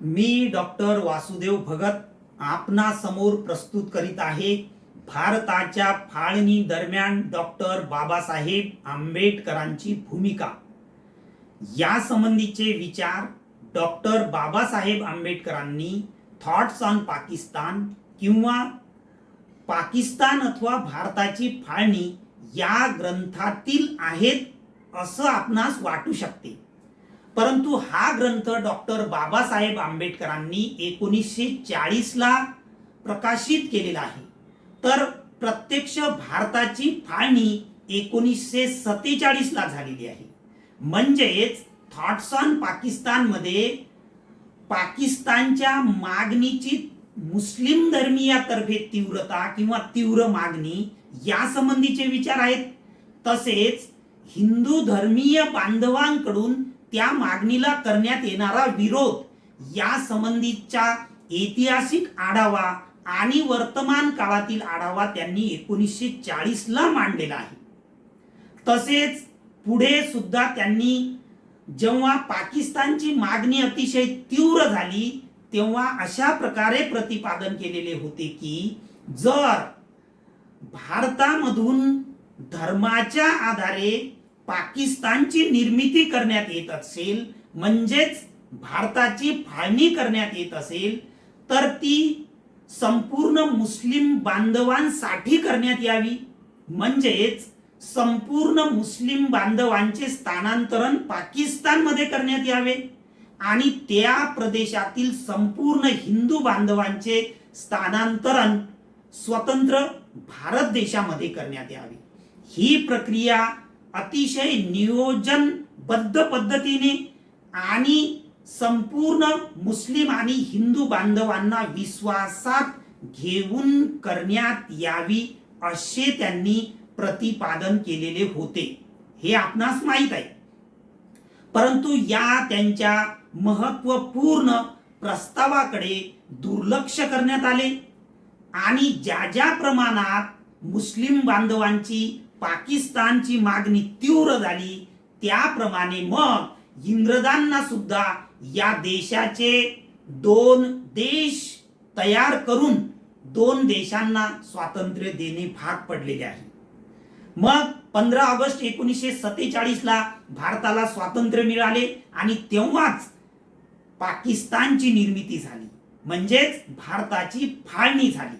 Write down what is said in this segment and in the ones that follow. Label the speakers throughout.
Speaker 1: मी doctor Vasudev Bhagat आपणा समोर प्रस्तुत करीत आहे. भारताच्या फाळणी दरम्यान डॉक्टर बाबासाहेब आंबेडकरांची भूमिका. या संबंधीचे विचार डॉक्टर बाबासाहेब आंबेडकरांनी थॉट्स ऑन पाकिस्तान किंवा पाकिस्तान अथवा भारताची फाळणी या ग्रंथातील आहेत असं आपणास वाटू शकते. परंतु हा ग्रंथ डॉक्टर बाबासाहेब आंबेडकरांनी एकोणीसशे चाळीसला प्रकाशित केलेला आहे. तर प्रत्यक्ष भारताची फाळणी एकोणीसशे सत्तेचाळीसला झालेली आहे. म्हणजेच थॉट्स ऑन पाकिस्तानमध्ये पाकिस्तानच्या मागणीची मुस्लिम धर्मीयातर्फे तीव्रता किंवा तीव्र मागणी यासंबंधीचे विचार आहेत. तसेच हिंदू धर्मीय बांधवांकडून त्या मागणीला करण्यात येणारा विरोध या संबंधीच्या ऐतिहासिक आढावा आणि वर्तमान काळातील आढावा त्यांनी एकोणीसशे चाळीसला मांडलेला आहे. तसेच पुढे सुद्धा त्यांनी जेव्हा पाकिस्तानची मागणी अतिशय तीव्र झाली तेव्हा अशा प्रकारे प्रतिपादन केलेले होते की जर भारतामधून धर्माच्या आधारे पाकिस्तानची निर्मिती करण्यात येत असेल म्हणजेच भारताची फाळणी करण्यात येत असेल तर ती संपूर्ण मुस्लिम बांधवांसाठी करण्यात यावी. म्हणजेच संपूर्ण मुस्लिम बांधवांचे स्थानांतरण पाकिस्तानमध्ये करण्यात यावे आणि त्या प्रदेशातील संपूर्ण हिंदू बांधवांचे स्थानांतरण स्वतंत्र भारत देशामध्ये करण्यात यावे. ही प्रक्रिया अतिशय नियोजनबद्ध पद्धतीने आणि संपूर्ण मुस्लिम आणि हिंदू बांधवांना विश्वासात घेऊन करण्यात यावी असे त्यांनी प्रतिपादन केलेले होते. हे आपणास माहीत आहे. परंतु या त्यांच्या महत्त्वपूर्ण प्रस्तावाकडे दुर्लक्ष करण्यात आले आणि ज्या ज्या प्रमाणात मुस्लिम बांधवांची पाकिस्तानची मागणी तीव्र झाली. त्याप्रमाणे मग इंग्रजांना सुद्धा या देशाचे दोन देश तयार करून दोन देशांना स्वातंत्र्य देणे भाग पडलेले आहे. मग पंधरा ऑगस्ट एकोणीसशे सत्तेचाळीसला भारताला स्वातंत्र्य मिळाले आणि तेव्हाच पाकिस्तानची निर्मिती झाली. म्हणजेच भारताची फाळणी झाली.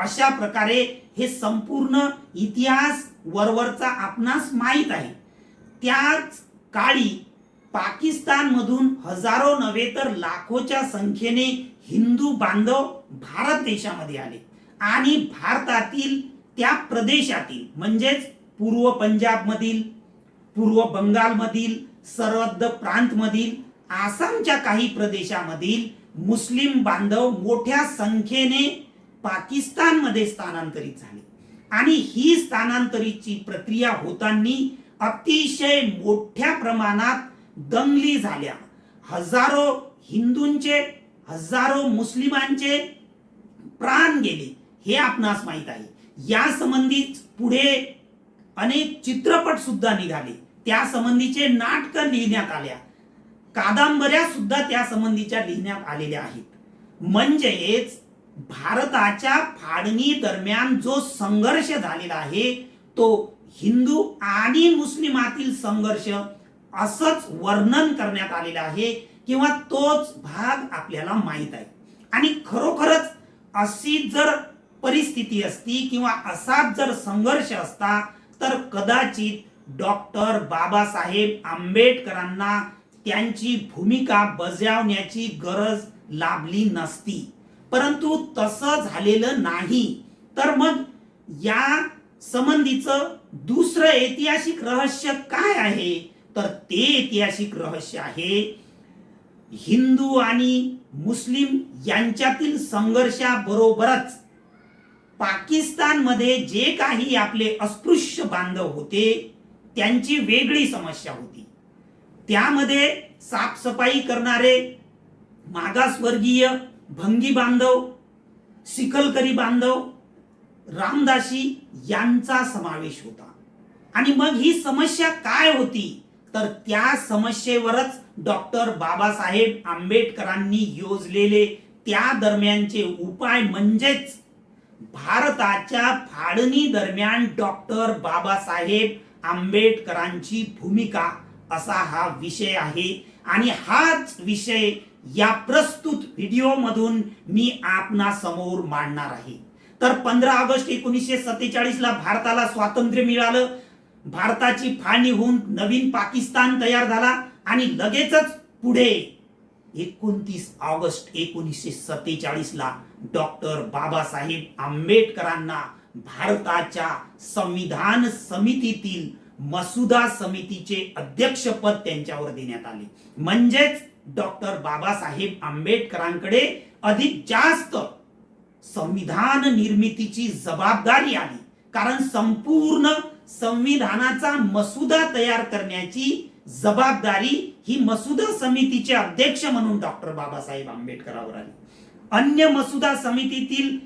Speaker 1: अशा प्रकारे हे संपूर्ण इतिहास वरवरचा आपणास माहीत आहे. त्याच काळी पाकिस्तानमधून हजारो नव्हे तर लाखोच्या संख्येने हिंदू बांधव भारत देशामध्ये आले. आणि भारतातील त्या प्रदेशातील म्हणजेच पूर्व पंजाबमधील पूर्व बंगालमधील सरहद्द प्रांतमधील आसामच्या काही प्रदेशामधील मुस्लिम बांधव मोठ्या संख्येने पाकिस्तानमध्ये स्थानांतरित झाले. आणि ही स्थानांतरितची प्रक्रिया होताना अतिशय मोठ्या प्रमाणात दंगली झाल्या. हजारो हिंदूंचे हजारो मुस्लिमांचे प्राण गेले हे आपणास माहीत आहे. या संबंधित पुढे अनेक चित्रपट सुद्धा निघाले. त्या संबंधीचे नाटक लिहिण्यात आल्या. कादंबऱ्या सुद्धा त्या संबंधीच्या लिहिण्यात आलेल्या आहेत. म्हणजेच भारताच्या फाडणी दरम्यान जो संघर्ष झालेला आहे तो हिंदू आणि मुस्लिमातील संघर्ष असंच वर्णन करण्यात आलेलं आहे किंवा तोच भाग आपल्याला माहीत आहे. आणि खरोखरच अशी जर परिस्थिती असती किंवा असाच जर संघर्ष असता तर कदाचित डॉक्टर बाबासाहेब आंबेडकरांना त्यांची भूमिका बजावण्याची गरज लाभली नसती. परंतु तसं झालेलं नाही. तर मग या संबंधीचं दुसरं ऐतिहासिक रहस्य काय आहे? तर ते ऐतिहासिक रहस्य आहे हिंदू आणि मुस्लिम यांच्यातील संघर्षाबरोबरच पाकिस्तानमध्ये जे काही आपले अस्पृश्य बांधव होते त्यांची वेगळी समस्या होती. त्यामध्ये साफसफाई करणारे मागासवर्गीय भंगी बांधव सिकलकरी बांधव रामदासी यांचा समावेश होता. आणि मग ही समस्या काय होती? तर त्या समस्येवरच डॉक्टर बाबासाहेब आंबेडकरांनी योजलेले त्या दरम्यानचे उपाय म्हणजेच भारताच्या फाळणी दरम्यान डॉक्टर बाबासाहेब आंबेडकरांची भूमिका असा हा विषय आहे. आणि हाच विषय या प्रस्तुत व्हिडिओ मधून मी आपणा समोर मांडणार आहे. तर पंधरा ऑगस्ट एकोणीसशे सत्तेचाळीस ला भारताला स्वातंत्र्य मिळालं. भारताची फाळणी होऊन नवीन पाकिस्तान तयार झाला आणि लगेचच पुढे एकोणतीस ऑगस्ट एकोणीसशे सत्तेचाळीसला डॉक्टर बाबासाहेब आंबेडकरांना भारताच्या संविधान समितीतील मसुदा समितीचे अध्यक्षपद त्यांच्यावर देण्यात आले. म्हणजेच डॉक्टर बाबासाहेब आंबेडकरांकडे अधिक जास्त संविधान निर्मितीची जबाबदारी आली कारण संपूर्ण संविधानाचा मसुदा तयार करण्याची जबाबदारी ही मसुदा समितीचे अध्यक्ष म्हणून डॉक्टर बाबासाहेब आंबेडकरांवर आली अन्य मसुदा समितीतील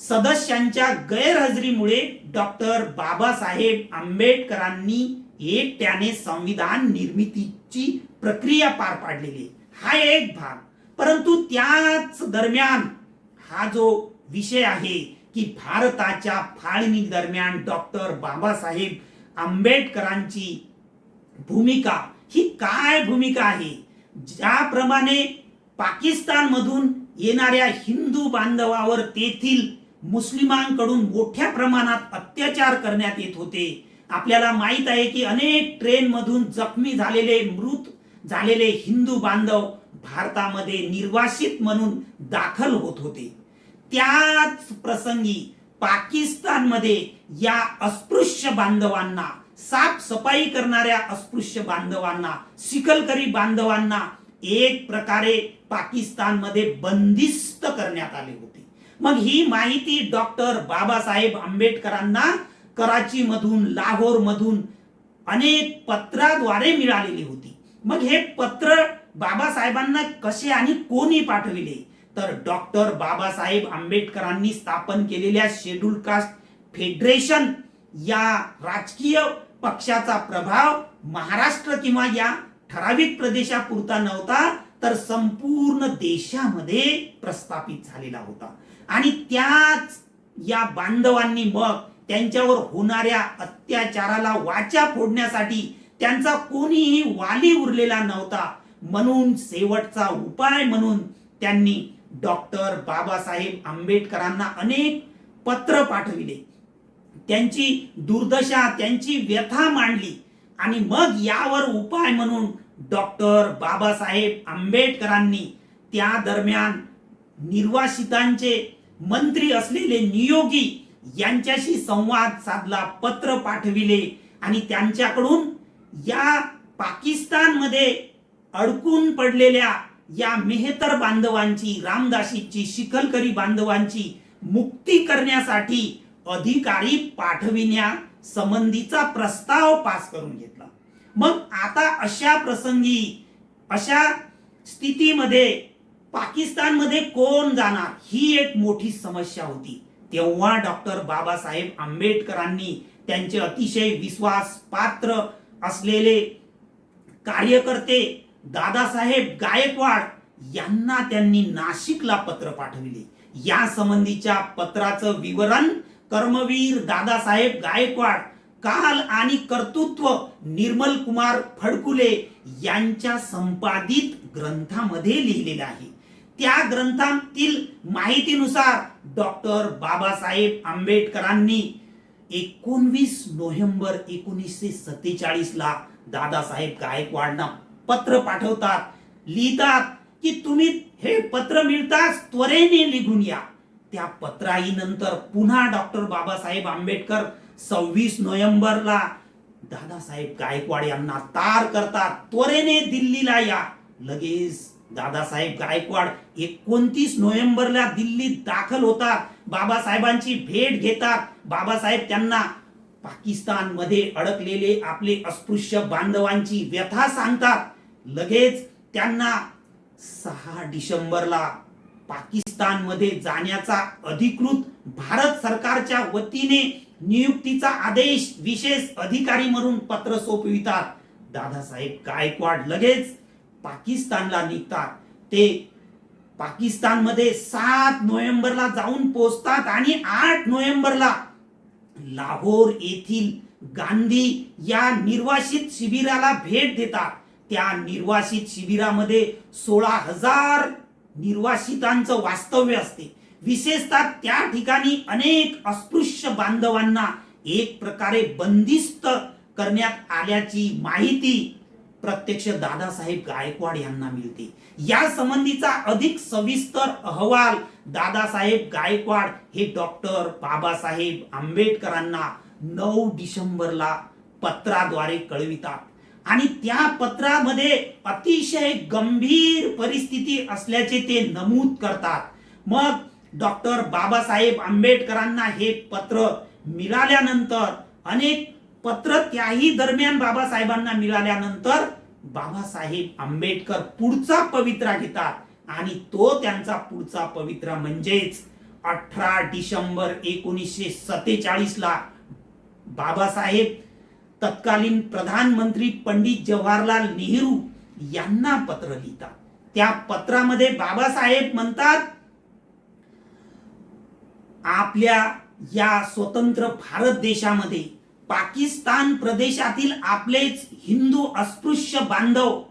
Speaker 1: सदस्यांच्या गैरहजेरीमुळे डॉक्टर बाबासाहेब आंबेडकरांनी एकट्याने संविधान निर्मितीची प्रक्रिया पार पाडलेली आहे. हा एक भाग. परंतु त्याच दरम्यान हा जो विषय आहे की भारताच्या फाळणी दरम्यान डॉक्टर बाबासाहेब आंबेडकरांची भूमिका ही काय भूमिका आहे? ज्याप्रमाणे पाकिस्तान मधून येणाऱ्या हिंदू बांधवावर तेथील मुस्लिमांकडून मोठ्या प्रमाणात अत्याचार करण्यात येत होते. आपल्याला माहीत आहे की अनेक ट्रेन मधून जखमी झालेले मृत झालेले हिंदू बांधव भारतामध्ये निर्वासित म्हणून दाखल होत होते. त्याच प्रसंगी पाकिस्तानमध्ये या अस्पृश्य बांधवांना साफसफाई करणाऱ्या अस्पृश्य बांधवांना शिकलकरी बांधवांना एक प्रकारे पाकिस्तानमध्ये बंदिस्त करण्यात आले होते. मग ही माहिती डॉक्टर बाबासाहेब आंबेडकरांना कराची मधून लाहोर मधून अनेक पत्राद्वारे मिळालेली होती. मग हे पत्र बाबासाहेबांना कसे आणि कोणी पाठविले? तर डॉक्टर बाबासाहेब आंबेडकरांनी स्थापन केलेल्या शेड्यूल कास्ट फेडरेशन या राजकीय पक्षाचा प्रभाव महाराष्ट्र किंवा या ठराविक प्रदेशापुरता नव्हता तर संपूर्ण देशामध्ये प्रस्थापित झालेला होता. आणि त्याच या बांधवांनी मग त्यांच्यावर होणाऱ्या अत्याचाराला वाचा फोडण्यासाठी त्यांचा कोणीही वाली उरलेला नव्हता. म्हणून शेवटचा उपाय म्हणून त्यांनी डॉक्टर बाबासाहेब आंबेडकरांना अनेक पत्र पाठविले. त्यांची दुर्दशा त्यांची व्यथा मांडली. आणि मग यावर उपाय म्हणून डॉक्टर बाबासाहेब आंबेडकरांनी त्या दरम्यान निर्वासितांचे मंत्री असलेले नियोगी यांच्याशी संवाद साधला पत्र पाठविले आणि त्यांच्याकडून या पाकिस्तानमध्ये अडकून पडलेल्या या मेहतर बांधवांची रामदासीची शिखलकरी बांधवांची मुक्ती करण्यासाठी अधिकारी पाठविण्या संबंधीचा प्रस्ताव पास करून घेतला. मग आता अशा प्रसंगी अशा स्थितीमध्ये पाकिस्तानमध्ये कोण जाणार? ही एक मोठी समस्या होती. तेव्हा डॉक्टर बाबासाहेब आंबेडकरांनी त्यांचे अतिशय विश्वास पात्र असलेले कार्यकर्ते दादासाहेब गायकवाड यांना त्यांनी नाशिकला पत्र पाठविले. या संबंधीच्या पत्राचं विवरण कर्मवीर दादासाहेब गायकवाड काल आणि कर्तृत्व निर्मल कुमार फडकुले यांच्या संपादित ग्रंथामध्ये लिहिलेलं आहे. त्या ग्रंथातील माहितीनुसार डॉक्टर बाबासाहेब आंबेडकरांनी एकोणवीस नोव्हेंबर एकोणीसशे सत्तेचाळीस ला दादासाहेब गायकवाडना पत्र पाठवतात. लिहितात की तुम्ही हे पत्र मिळताच त्वरेने निघून या. त्या पत्राई नंतर पुन्हा डॉक्टर बाबासाहेब आंबेडकर सव्वीस नोव्हेंबरला दादासाहेब गायकवाड यांना तार करतात. त्वरेने दिल्लीला या. लगेच दादासाहेब गायकवाड एकोणतीस नोव्हेंबरला दिल्लीत दाखल होतात. बाबासाहेबांची भेट घेतात. बाबासाहेब त्यांना पाकिस्तानमध्ये अडकलेले आपले अस्पृश्य बांधवांची व्यथा सांगतात. लगेच त्यांना सहा डिसेंबरला पाकिस्तानमध्ये जाण्याचा अधिकृत भारत सरकारच्या वतीने नियुक्तीचा आदेश विशेष अधिकारी म्हणून पत्र सोपवितात. दादासाहेब गायकवाड लगेच पाकिस्तानला निघतात. ते पाकिस्तानमध्ये सात नोव्हेंबरला जाऊन पोहोचतात आणि आठ नोव्हेंबरला लाहोर येथील गांधी या निर्वासित शिबिराला भेट देतात. त्या निर्वासित शिबिरामध्ये सोळा हजार निर्वासितांचं वास्तव्य असते. विशेषतः त्या ठिकाणी अनेक अस्पृश्य बांधवांना एक प्रकारे बंदिस्त करण्यात आल्याची माहिती प्रत्यक्ष दादासाहेब गायकवाड यांना मिळते. या संबंधीचा अधिक सविस्तर अहवाल दादासाहेब गायकवाड हे डॉक्टर बाबासाहेब आंबेडकरांना नऊ डिसेंबरला पत्राद्वारे कळवितात. आणि त्या पत्रामध्ये अतिशय गंभीर परिस्थिती असल्याचे ते नमूद करतात. मग डॉक्टर बाबासाहेब आंबेडकरांना हे पत्र मिळाल्यानंतर अनेक पत्र त्याही दरम्यान बाबासाहेबांना मिळाल्यानंतर बाबासाहेब आंबेडकर पुढचा पवित्रा घेतात. आणि तो त्यांचा पुढचा पवित्रा म्हणजेच अठरा डिसेंबर एकोणीसशे सत्तेचाळीस ला बाबासाहेब तत्कालीन प्रधानमंत्री पंडित जवाहरलाल नेहरू यांना पत्र लिहितात. त्या पत्रामध्ये बाबासाहेब म्हणतात आपल्या या स्वतंत्र भारत देशामध्ये पाकिस्तान प्रदेशातील आपलेच हिंदू अस्पृश्य बांधव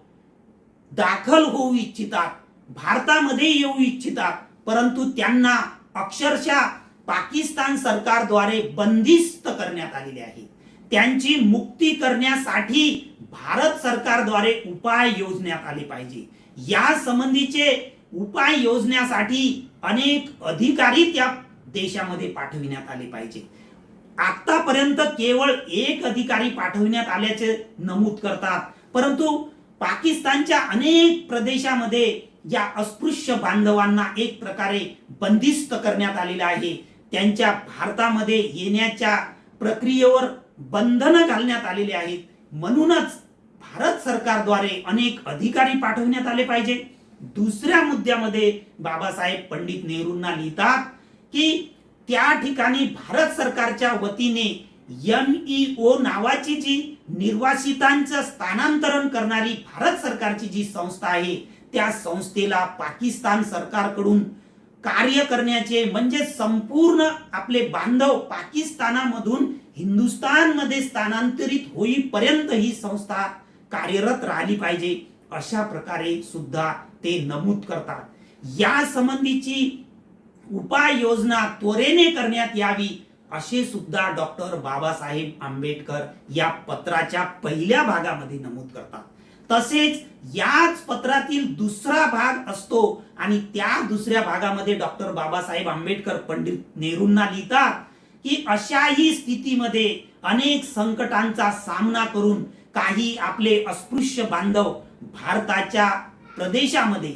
Speaker 1: दाखल होऊ इच्छितात भारतामध्ये येऊ इच्छितात परंतु त्यांना अक्षरशः पाकिस्तान सरकारद्वारे बंदिस्त करण्यात आलेले आहे. त्यांची मुक्ती करण्यासाठी भारत सरकारद्वारे उपाय योजण्यात आले पाहिजे. या संबंधीचे उपाय योजण्यासाठी अनेक अधिकारी त्या देशामध्ये पाठविण्यात आले पाहिजे. आतापर्यंत केवळ एक अधिकारी पाठविण्यात आल्याचे नमूद करतात. परंतु पाकिस्तानच्या अनेक प्रदेशामध्ये या अस्पृश्य बांधवांना एक प्रकारे बंदिस्त करण्यात आलेलं आहे. त्यांच्या भारतामध्ये येण्याच्या प्रक्रियेवर बंधनं घालण्यात आलेली आहेत. म्हणूनच भारत सरकारद्वारे अनेक अधिकारी पाठवण्यात आले पाहिजे. दुसऱ्या मुद्द्यामध्ये बाबासाहेब पंडित नेहरूंना लिहितात की त्या ठिकाणी भारत सरकारच्या वतीने एम ओ नावाची जी निर्वासितांचं स्थानांतरण करणारी भारत सरकारची जी संस्था आहे त्या संस्थेला पाकिस्तान सरकारकडून कार्य करण्याचे म्हणजे संपूर्ण आपले बांधव पाकिस्तानामधून हिंदुस्थानमध्ये स्थानांतरित होईपर्यंत ही संस्था कार्यरत राहिली पाहिजे अशा प्रकारे सुद्धा ते नमूद करतात. या संबंधीची उपाययोजना त्वरेने करण्यात यावी असे सुद्धा डॉक्टर बाबासाहेब आंबेडकर या पत्राच्या पहिल्या भागामध्ये नमूद करतात. तसेच याच पत्रातील दुसरा भाग असतो आणि त्या दुसऱ्या भागामध्ये डॉक्टर बाबासाहेब आंबेडकर पंडित नेहरूंना लिहितात की अशाही स्थितीमध्ये अनेक संकटांचा सामना करून काही आपले अस्पृश्य बांधव भारताच्या प्रदेशामध्ये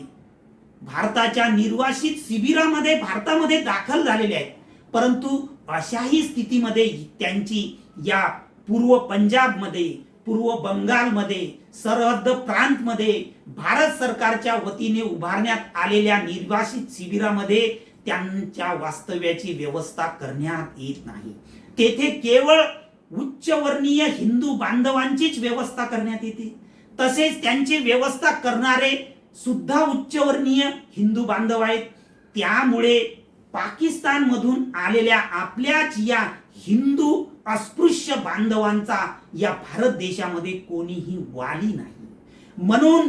Speaker 1: भारताच्या निर्वासित शिबिरामध्ये भारतामध्ये दाखल झालेले आहेत. परंतु अशाही स्थितीमध्ये त्यांची या पूर्व पंजाबमध्ये पूर्व बंगालमध्ये सरहद्द प्रांतमध्ये भारत सरकारच्या वतीने उभारण्यात आलेल्या निर्वासित शिबिरामध्ये त्यांच्या वास्तव्याची व्यवस्था करण्यात येत नाही. तेथे केवळ उच्चवर्णीय हिंदू बांधवांचीच व्यवस्था करण्यात येते. तसेच त्यांची व्यवस्था करणारे सुद्धा उच्चवर्णीय हिंदू बांधव आहेत. त्यामुळे पाकिस्तानमधून आलेल्या आपल्याच या हिंदू अस्पृश्य बांधवांचा या भारत देशामध्ये कोणीही वाली नाही. म्हणून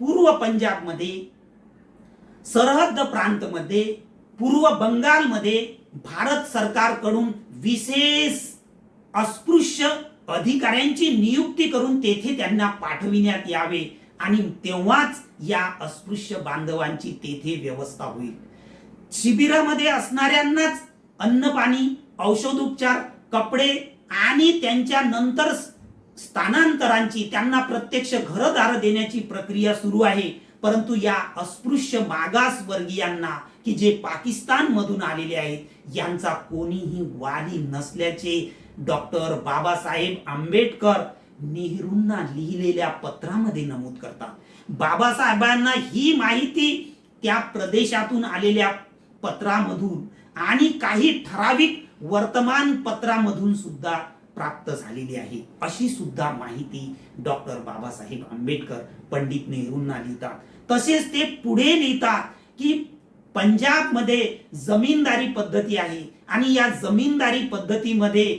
Speaker 1: पूर्व पंजाबमध्ये सरहद्द प्रांतमध्ये पूर्व बंगालमध्ये भारत सरकारकडून विशेष अस्पृश्य अधिकाऱ्यांची नियुक्ती करून तेथे त्यांना पाठविण्यात यावे. आणि तेव्हाच या अस्पृश्य बांधवांची तेथे व्यवस्था होईल. शिबिरामध्ये असणाऱ्यांनाच अन्न पाणी औषधोपचार कपडे आणि त्यांच्या नंतर स्थानांतरांची त्यांना प्रत्यक्ष घरदार देण्याची प्रक्रिया सुरू आहे. परंतु या अस्पृश्य मागास वर्गीयांना की जे पाकिस्तान मधून आलेले आहेत यांचा कोणीही वाली नसल्याचे डॉक्टर बाबासाहेब आंबेडकर नेहरूंना लिहिलेल्या पत्रामध्ये नमूद करतात. बाबासाहेबांना ही माहिती त्या प्रदेशातून आलेल्या पत्रामधून आणि काही ठराविक वर्तमानपत्रामधून सुद्धा प्राप्त झालेली आहे. अशी सुद्धा माहिती डॉक्टर बाबासाहेब आंबेडकर पंडित नेहरूंना लिहितात. तसेच ते पुढे लिहितात की पंजाबमध्ये जमीनदारी पद्धती आहे आणि या जमीनदारी पद्धतीमध्ये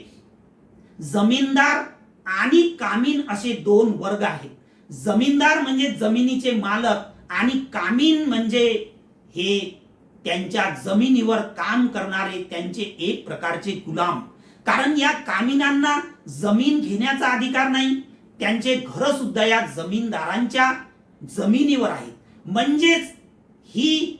Speaker 1: जमीनदार आणि कामीन असे दोन वर्ग आहेत. जमीनदार म्हणजे जमिनीचे मालक आणि कामीन म्हणजे हे त्यांच्या जमिनीवर काम करणारे त्यांचे एक प्रकारचे गुलाम. कारण या कामिनांना जमीन घेण्याचा अधिकार नाही. त्यांचे घर सुद्धा या जमीनदारांच्या जमिनीवर आहेत. म्हणजेच ही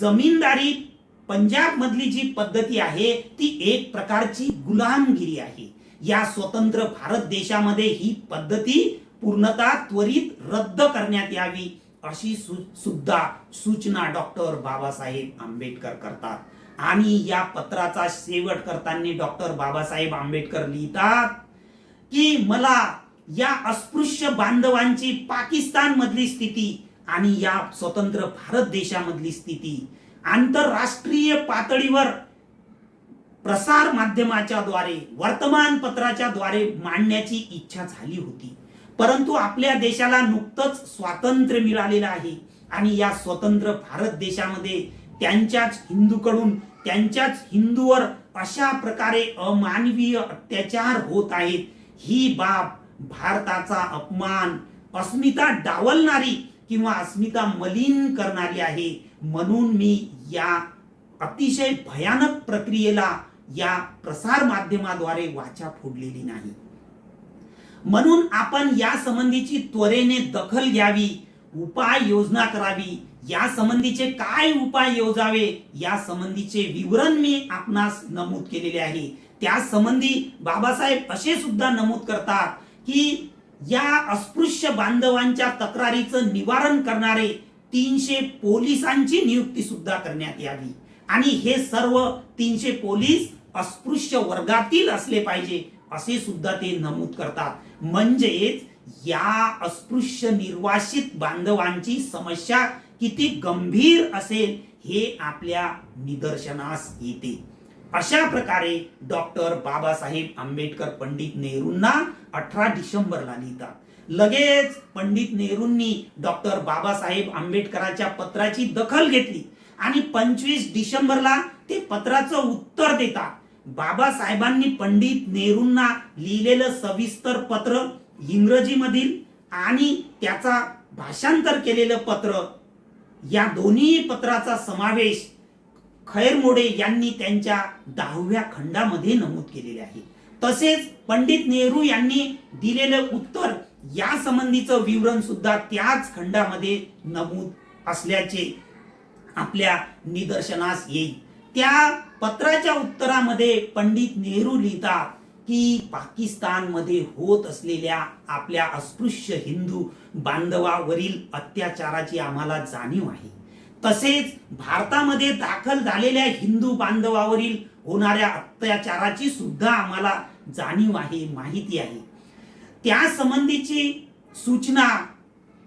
Speaker 1: जमीनदारी पंजाब मधली जी पद्धती आहे ती एक प्रकारची गुलामगिरी आहे. या स्वतंत्र भारत देशामध्ये ही पद्धती पूर्णतः त्वरित रद्द करण्यात यावी अशी सु सुद्धा सूचना डॉक्टर बाबासाहेब आंबेडकर करतात. आणि या पत्राचा शेवट करताना डॉक्टर बाबासाहेब आंबेडकर लिहितात की मला या अस्पृश्य बांधवांची पाकिस्तान मधली स्थिती आणि या स्वतंत्र भारत देशामधली स्थिती आंतरराष्ट्रीय पातळीवर प्रसार माध्यमाच्या द्वारे वर्तमानपत्राच्या द्वारे मांडण्याची इच्छा झाली होती. परंतु आपल्या देशाला नुकतंच स्वातंत्र्य मिळालेलं आहे आणि या स्वतंत्र भारत देशामध्ये त्यांच्याच हिंदूकडून त्यांच्याच हिंदूवर अशा प्रकारे अमानवीय अत्याचार होत आहेत. ही बाब भारताचा अपमान अस्मिता डावलणारी किंवा अस्मिता मलिन करणारी आहे. म्हणून मी या अतिशय भयानक प्रक्रियेला या प्रसार माध्यमाद्वारे वाचा फोडलेली नाही. म्हणून आपण या संबंधीची त्वरेने दखल घ्यावी उपाय योजना करावी या संबंधीचे काय उपाय योजावे या संबंधीचे विवरण मी आपणास नमूद केलेले आहे. त्या संबंधी बाबासाहेब असे सुद्धा नमूद करतात की या अस्पृश्य बांधवांच्या तक्रारीचं निवारण करणारे तीनशे पोलिसांची नियुक्ती सुद्धा करण्यात यावी. आणि हे सर्व तीनशे पोलीस अस्पृश्य वर्गातील असले पाहिजे असे सुद्धा ते नमूद करतात. म्हणजेच या अस्पृश्य निर्वासित बांधवांची समस्या किती गंभीर असेल हे आपल्या निदर्शनास येते. अशा प्रकारे डॉक्टर बाबासाहेब आंबेडकर पंडित नेहरूंना अठरा डिसेंबरला लिहितात. लगेच पंडित नेहरूंनी डॉक्टर बाबासाहेब आंबेडकरांच्या पत्राची दखल घेतली आणि पंचवीस डिसेंबरला ते पत्राचं उत्तर देतात. बाबासाहेबांनी पंडित नेहरूंना लिहिलेलं सविस्तर पत्र इंग्रजीमधील आणि त्याचा भाषांतर केलेलं पत्र. या दोन्ही पत्राचा समावेश खैरमोडे यांनी त्यांच्या दहाव्या खंडामध्ये नमूद केलेले आहे. तसेच पंडित नेहरू यांनी दिलेलं उत्तर या संबंधीचं विवरण सुद्धा त्याच खंडामध्ये नमूद असल्याचे आपल्या निदर्शनास येईल. त्या पत्राच्या उत्तरामध्ये पंडित नेहरू लिहितात की पाकिस्तानमध्ये होत असलेल्या आपल्या अस्पृश्य हिंदू बांधवावरील अत्याचाराची आम्हाला जाणीव आहे. तसेच भारतामध्ये दाखल झालेल्या हिंदू बांधवावरील होणाऱ्या अत्याचाराची सुद्धा आम्हाला जाणीव आहे माहिती आहे. त्या संबंधीची सूचना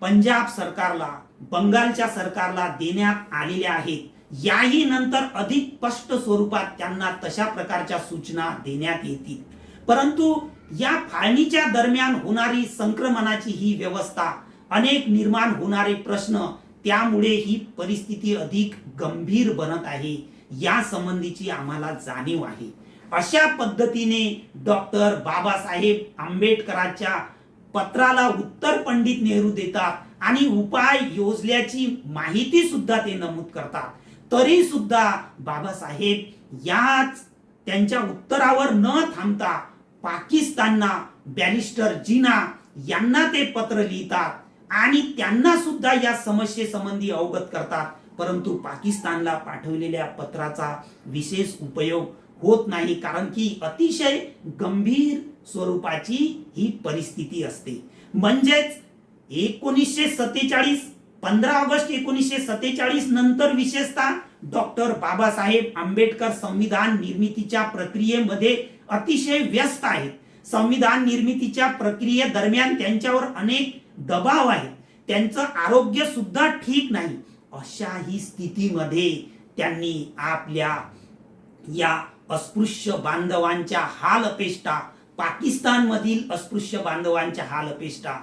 Speaker 1: पंजाब सरकारला बंगालच्या सरकारला देण्यात आलेल्या आहेत. याही नंतर अधिक स्पष्ट स्वरूपात त्यांना तशा प्रकारच्या सूचना देण्यात येतील. परंतु या फाळणीच्या दरम्यान होणारी संक्रमणाची ही व्यवस्था अनेक निर्माण होणारे प्रश्न त्यामुळे ही परिस्थिती अधिक गंभीर बनत आहे या संबंधीची आम्हाला जाणीव आहे. अशा पद्धतीने डॉक्टर बाबासाहेब आंबेडकरांच्या पत्राला उत्तर पंडित नेहरू देतात आणि उपाय योजल्याची माहिती सुद्धा ते नमूद करतात. तरी सुद्धा बाबासाहेब याच त्यांच्या उत्तरावर न थांबता पाकिस्तानना बॅरिस्टर जिना यांना ते पत्र लिहितात आणि त्यांना सुद्धा या समस्येसंबंधी अवगत करतात. परंतु पाकिस्तानला पाठवलेल्या पत्राचा विशेष उपयोग होत नाही कारण की अतिशय गंभीर स्वरूपाची ही परिस्थिती असते. म्हणजेच एकोणीसशे सत्तेचाळीस पंधरा ऑगस्ट एकोणीसशे सत्तेचाळीस नंतर विशेषतः डॉक्टर बाबासाहेब आंबेडकर संविधान निर्मितीच्या प्रक्रियेमध्ये अतिशय व्यस्त आहेत. संविधान निर्मितीच्या प्रक्रियेदरम्यान त्यांच्यावर अनेक दबाव आहे त्यांचं आरोग्य सुद्धा ठीक नाही. अशाही स्थितीमध्ये त्यांनी आपल्या या अस्पृश्य बांधवांच्या हाल अपेष्टा पाकिस्तानमधील अस्पृश्य बांधवांच्या हाल अपेष्टा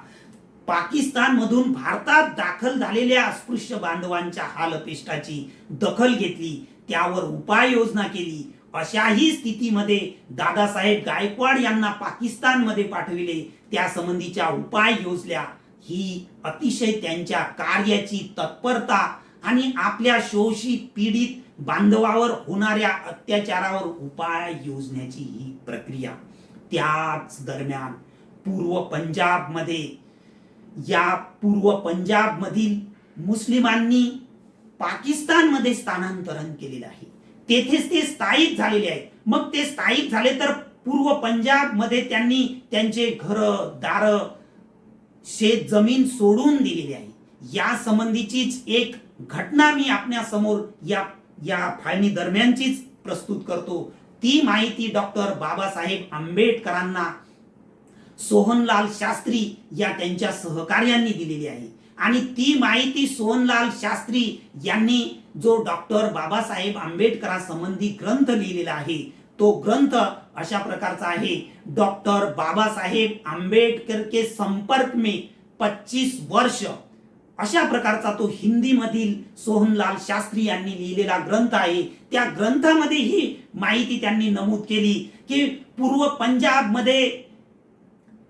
Speaker 1: पाकिस्तानमधून भारतात दाखल झालेल्या अस्पृश्य बांधवांच्या हाल अपेष्टाची दखल घेतली त्यावर उपाययोजना केली. अशाही स्थितीमध्ये दादासाहेब गायकवाड यांना पाकिस्तानमध्ये पाठविले त्या संबंधीच्या उपाय योजल्या ही अतिशय त्यांच्या कार्याची तत्परता आणि आपल्या शोषित पीडित बांधवावर होणाऱ्या अत्याचारावर उपाय योजण्याची ही प्रक्रिया. त्याच दरम्यान पूर्व पंजाबमध्ये या पूर्व पंजाबमधील मुस्लिमांनी पाकिस्तानमध्ये स्थानांतरण केलेलं आहे. तेथेच ते स्थायिक झालेले आहेत. मग ते स्थायिक झाले तर पूर्व पंजाबमध्ये त्यांनी त्यांचे घर दार शेत जमीन सोडून दिलेली आहे. या संबंधीचीच एक घटना मी आपल्यासमोर या या फाळणी दरम्यानचीच प्रस्तुत करतो. ती माहिती डॉक्टर बाबासाहेब आंबेडकरांना सोहनलाल शास्त्री या त्यांच्या सहकार्यांनी दिलेली आहे. आणि ती माहिती सोहनलाल शास्त्री यांनी जो डॉक्टर बाबासाहेब आंबेडकरासंबंधी ग्रंथ लिहिलेला आहे तो ग्रंथ अशा प्रकारचा आहे डॉक्टर बाबासाहेब आंबेडकर के संपर्क में 25 वर्ष. अशा प्रकारचा तो हिंदीमधील सोहनलाल शास्त्री यांनी लिहिलेला ग्रंथ आहे. त्या ग्रंथामध्ये ही माहिती त्यांनी नमूद केली की पूर्व पंजाबमध्ये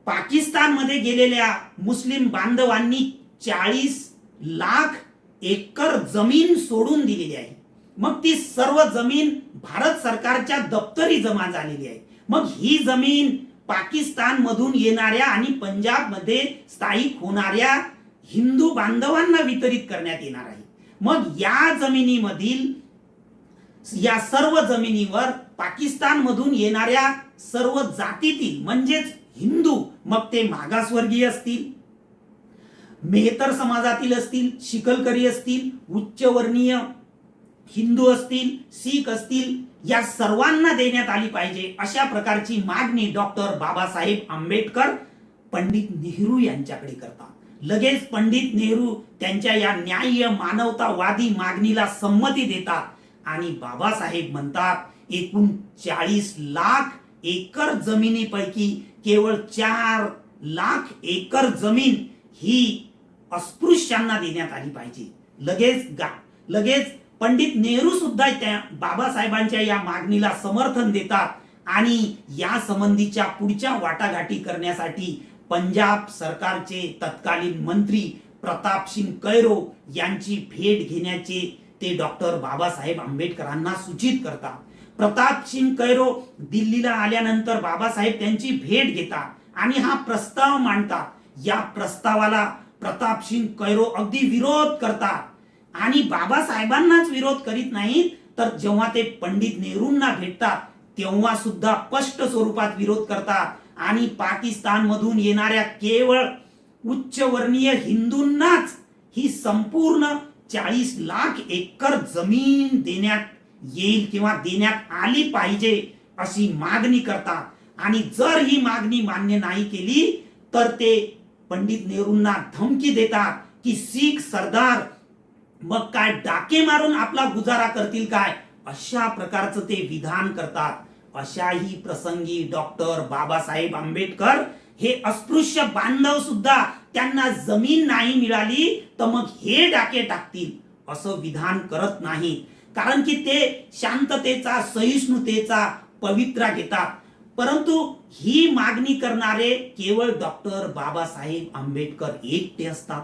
Speaker 1: पाकिस्तानमध्ये गेलेल्या मुस्लिम बांधवांनी चाळीस लाख एकर जमीन सोडून दिलेली आहे. मग ती सर्व जमीन भारत सरकारच्या दप्तरी जमा झालेली आहे. मग ही जमीन पाकिस्तान मधून येणाऱ्या आणि पंजाबमध्ये स्थायिक होणाऱ्या हिंदू बांधवांना वितरित करण्यात येणार आहे. मग या जमिनीमधील या सर्व जमिनीवर पाकिस्तान मधून येणाऱ्या सर्व जातीतील म्हणजेच हिंदू मग ते मागासवर्गीय असतील. मेहतर समाजातील असतील शिकलकरी असतील उच्चवर्णीय हिंदू असतील शीख असतील या सर्वांना देण्यात आली पाहिजे अशा प्रकारची मागणी डॉक्टर बाबासाहेब आंबेडकर पंडित नेहरू यांच्याकडे करतात. लगेच पंडित नेहरू त्यांच्या या न्याय्य मानवतावादी मागणीला संमती देतात आणि बाबासाहेब म्हणतात एकूण चाळीस लाख एकर जमिनीपैकी केवळ चार लाख एकर जमीन ही अस्पृश्यांना देण्यात आली पाहिजे. लगेच गा लगेच पंडित नेहरू सुद्धा त्या बाबासाहेबांच्या या मागणीला समर्थन देतात आणि या संबंधीच्या पुढच्या वाटाघाटी करण्यासाठी पंजाब सरकारचे तत्कालीन मंत्री प्रताप सिंग कैरो यांची भेट घेण्याचे ते डॉक्टर बाबासाहेब आंबेडकरांना सूचित करतात. प्रताप सिंग कैरो दिल्लीला आल्यानंतर बाबासाहेब त्यांची भेट घेतात आणि हा प्रस्ताव मांडतात. या प्रस्तावाला प्रताप सिंग कैरो अगदी विरोध करतात. आणि बाबासाहेबांनाच विरोध करीत नाहीत तर जेव्हा ते पंडित नेहरूंना भेटतात तेव्हा सुद्धा स्पष्ट स्वरूपात विरोध करतात. आणि पाकिस्तान मधून येणाऱ्या केवळ उच्चवर्णीय हिंदूंनाच ही संपूर्ण चाळीस लाख एकर जमीन देण्यात येईल किंवा देण्यात आली पाहिजे अशी मागणी करतात. आणि जर ही मागणी मान्य नाही केली तर ते पंडित नेहरूंना धमकी देतात की शीख सरदार मग काय डाके मारून आपला गुजारा करतील काय? अशा प्रकारचं ते विधान करतात. अशाही प्रसंगी डॉक्टर बाबासाहेब आंबेडकर हे अस्पृश्य बांधव सुद्धा त्यांना जमीन नाही मिळाली तर मग हे डाके टाकतील. असं विधान करत नाही कारण की ते शांततेचा सहिष्णुतेचा पवित्रा घेतात. परंतु ही मागणी करणारे केवळ डॉक्टर बाबासाहेब आंबेडकर एकटे असतात.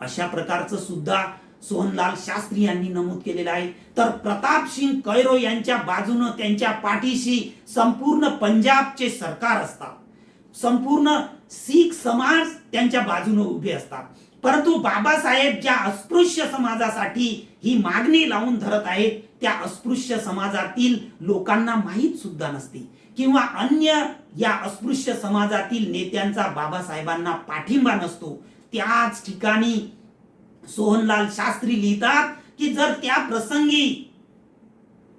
Speaker 1: अशा प्रकारचं सुद्धा सोहनलाल शास्त्री यांनी नमूद केलेलं आहे. तर प्रताप सिंग कैरो यांच्या बाजूनं त्यांच्या पाठीशी संपूर्ण पंजाबचे सरकार असतात. संपूर्ण शीख समाज त्यांच्या बाजूने उभे असतात. परंतु बाबासाहेब ज्या अस्पृश्य समाजासाठी ही मागणी लावून धरत आहेत त्या अस्पृश्य समाजातील लोकांना माहीत सुद्धा नसते. किंवा अन्य या अस्पृश्य समाजातील नेत्यांचा बाबासाहेबांना पाठिंबा नसतो. त्याच ठिकाणी सोहनलाल शास्त्री लिहितात की जर त्या प्रसंगी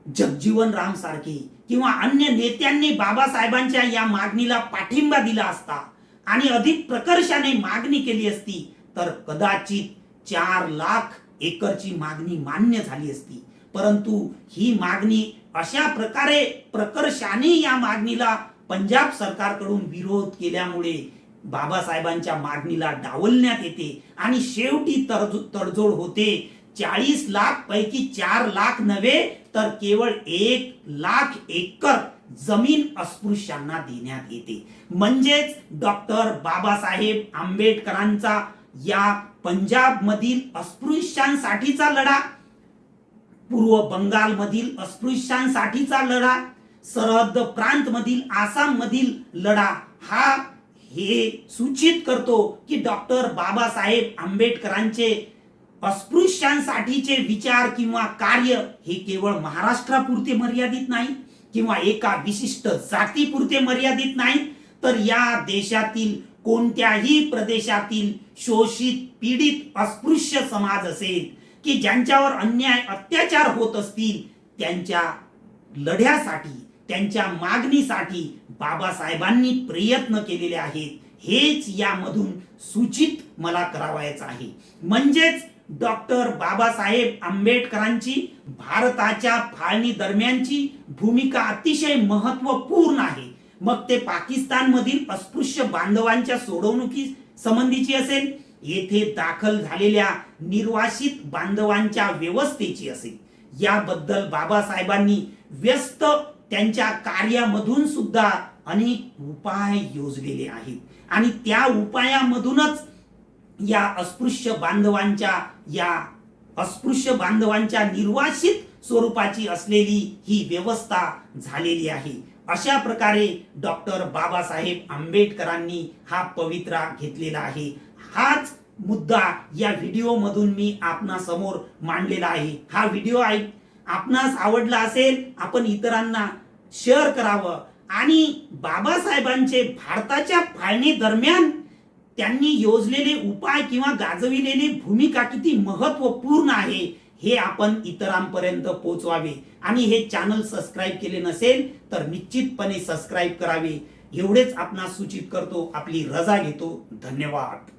Speaker 1: जगजीवन राम सारखे किंवा अन्य नेत्यांनी बाबासाहेबांच्या या मागणीला पाठिंबा दिला असता आणि अधिक प्रकर्षाने मागणी केली असती तर कदाचित चार लाख एकरची मागणी मान्य झाली असती. परंतु ही मागणी अशा प्रकारे प्रकर्षाने या मागणीला पंजाब सरकारकडून विरोध केल्यामुळे बाबासाहेबांच्या मागणीला डावलण्यात येते आणि शेवटी तडजोड होते. चाळीस लाख पैकी चार लाख नव्हे तर केवळ एक लाख एकर जमीन अस्पृश्यांना देण्यात येते. म्हणजेच डॉक्टर बाबासाहेब आंबेडकरांचा या पंजाब मधील अस्पृश्यांसाठीचा लढा पूर्व बंगालमधील अस्पृश्यांसाठीचा लढा सरहद्द प्रांत मधील आसाम मधील लढा हा हे सूचित करतो की डॉक्टर बाबासाहेब आंबेडकरांचे अस्पृश्यांसाठीचे विचार किंवा कार्य हे केवळ महाराष्ट्रापुरते मर्यादित नाही किंवा एका विशिष्ट जातीपुरते मर्यादित नाही. तर या देशातील कोणत्याही प्रदेशातील शोषित पीडित अस्पृश्य समाज असेल की ज्यांच्यावर अन्याय अत्याचार होत असतील त्यांच्या लढ्यासाठी त्यांच्या मागणीसाठी बाबासाहेबांनी प्रयत्न केलेले आहेत. हेच यामधून सूचित मला करावायचं आहे. म्हणजेच डॉक्टर बाबासाहेब आंबेडकरांची भारताच्या फाळणी दरम्यानची भूमिका अतिशय महत्त्वपूर्ण आहे. मग ते पाकिस्तान मधील अस्पृश्य बांधवांच्या सोडवणुकी संबंधीची असेल येथे दाखल झालेल्या निर्वासित बांधवांच्या व्यवस्थेची असेल. याबद्दल बाबासाहेबांनी व्यस्त त्यांच्या कार्यामधून सुद्धा अनेक उपाय योजलेले आहेत. आणि त्या उपायामधूनच या अस्पृश्य बांधवांच्या या अस्पृश्य बांधवांच्या निर्वासित स्वरूपाची असलेली ही व्यवस्था झालेली आहे. अशा प्रकारे डॉक्टर बाबासाहेब आंबेडकरांनी हा पवित्रा घेतलेला आहे. हाच मुद्दा या व्हिडिओ मधून मी आपणा समोर मांडलेला आहे. हा व्हिडिओ ऐक आपणास आवडला असेल आपण इतरांना शेअर करावं. आणि बाबासाहेबांचे भारताच्या फाळणी दरम्यान त्यांनी योजलेले उपाय किंवा गाजविलेली भूमिका किती महत्त्वपूर्ण आहे हे आपण इतरांपर्यंत पोहोचवावे. आणि हे चॅनल सबस्क्राईब केले नसेल तर निश्चितपणे सबस्क्राईब करावे. एवढेच आपण सूचित करतो. आपली रजा घेतो. धन्यवाद.